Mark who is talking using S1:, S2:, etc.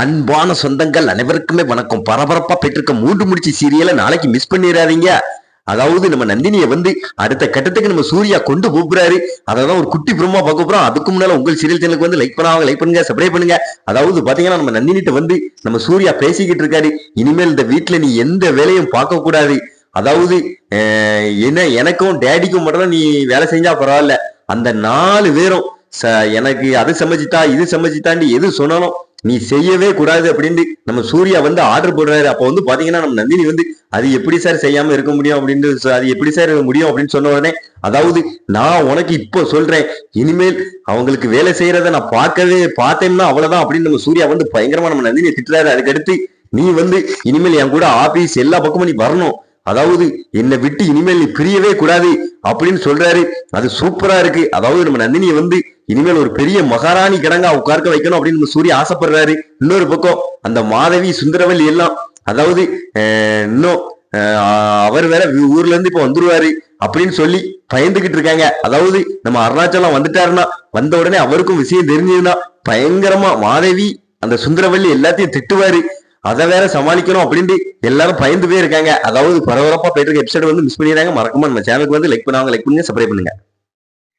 S1: அன்பான சொந்தங்கள் அனைவருக்குமே வணக்கம். பரபரப்பா பெற்றிருக்க மூன்று முடிச்சு சீரியலை நாளைக்கு மிஸ் பண்ணிடாதீங்க அதாவது நம்ம நந்தினியை வந்து அடுத்த கட்டத்துக்கு நம்ம சூர்யா கொண்டு போகிறாரு அதான் ஒரு குட்டி பிரம்மா பார்க்க போறோம். அதுக்கு முன்னால உங்கள் சீரியல் சேனலுக்கு வந்து லைக் பண்ணாங்க லைக் பண்ணுங்க சப்ஸ்கிரைப் பண்ணுங்க. அதாவது பாத்தீங்கன்னா நம்ம நந்தினிட்ட வந்து நம்ம சூர்யா பேசிக்கிட்டு இருக்காரு. இனிமேல் இந்த வீட்டுல நீ எந்த வேலையும் பார்க்க கூடாது. அதாவது என்ன எனக்கும் டேடிக்கும் மட்டும் நீ வேலை செஞ்சா பரவாயில்ல. அந்த நாலு பேரும் ச- எனக்கு அது சமைச்சிட்டா இது சமைச்சிட்டாண்டி எது சொன்னாலும் நீ செய்யவே கூடாது அப்படின்னு நம்ம சூர்யா வந்து ஆர்டர் போடுறாரு. அப்போ வந்து பாத்தீங்கன்னா நம்ம நந்தினி வந்து அது எப்படி சார் செய்யாம இருக்க முடியும்? அப்படின்னு அது எப்படி சார் முடியும்? அப்படின்னு சொன்ன உடனே அதாவது நான் உனக்கு இப்போ சொல்றேன். இனிமேல் அவங்களுக்கு வேலை செய்யறத நான் பார்க்கவே பார்த்தேன்னா அவ்வளவுதான். அப்படின்னு நம்ம சூர்யா வந்து பயங்கரமா நம்ம நந்தினியை திட்டுறாரு. அதுக்கடுத்து நீ வந்து இனிமேல் என் கூட ஆபீஸ் எல்லா பக்கமும் நீ வரணும். அதாவது என்னை விட்டு இனிமேல் நீ பிரியவே கூடாது. அப்படின்னு சொல்றாரு. அது சூப்பரா இருக்கு. அதாவது நம்ம நந்தினியை வந்து இனிமேல் ஒரு பெரிய மகாராணி கிடங்கா உட்கார்க்க வைக்கணும் அப்படின்னு நம்ம ஆசைப்படுறாரு. இன்னொரு பக்கம் அந்த மாதவி சுந்தரவல்லி எல்லாம் அதாவது இன்னும் அவர் வேற ஊர்ல இருந்து இப்ப வந்துருவாரு அப்படின்னு சொல்லி பயந்துகிட்டு இருக்காங்க. அதாவது நம்ம அருணாச்சலம் வந்துட்டாருன்னா வந்த உடனே அவருக்கும் விஷயம் தெரிஞ்சதுன்னா பயங்கரமா மாதவி அந்த சுந்தரவல்லி எல்லாத்தையும் திட்டுவாரு. அதை வேற சமாளிக்கணும் அப்படின்ட்டு எல்லாரும் பயந்து போயிருக்காங்க. அதாவது பரபரப்பா போயிட்டு இருக்க எபிசோடு வந்து மிஸ் பண்ணிடுறாங்க. மறக்காம நம்ம சேனலுக்கு வந்து லைக் பண்ணுவாங்க. லைக் பண்ணுங்க சப்ஸ்கிரைப் பண்ணுங்க.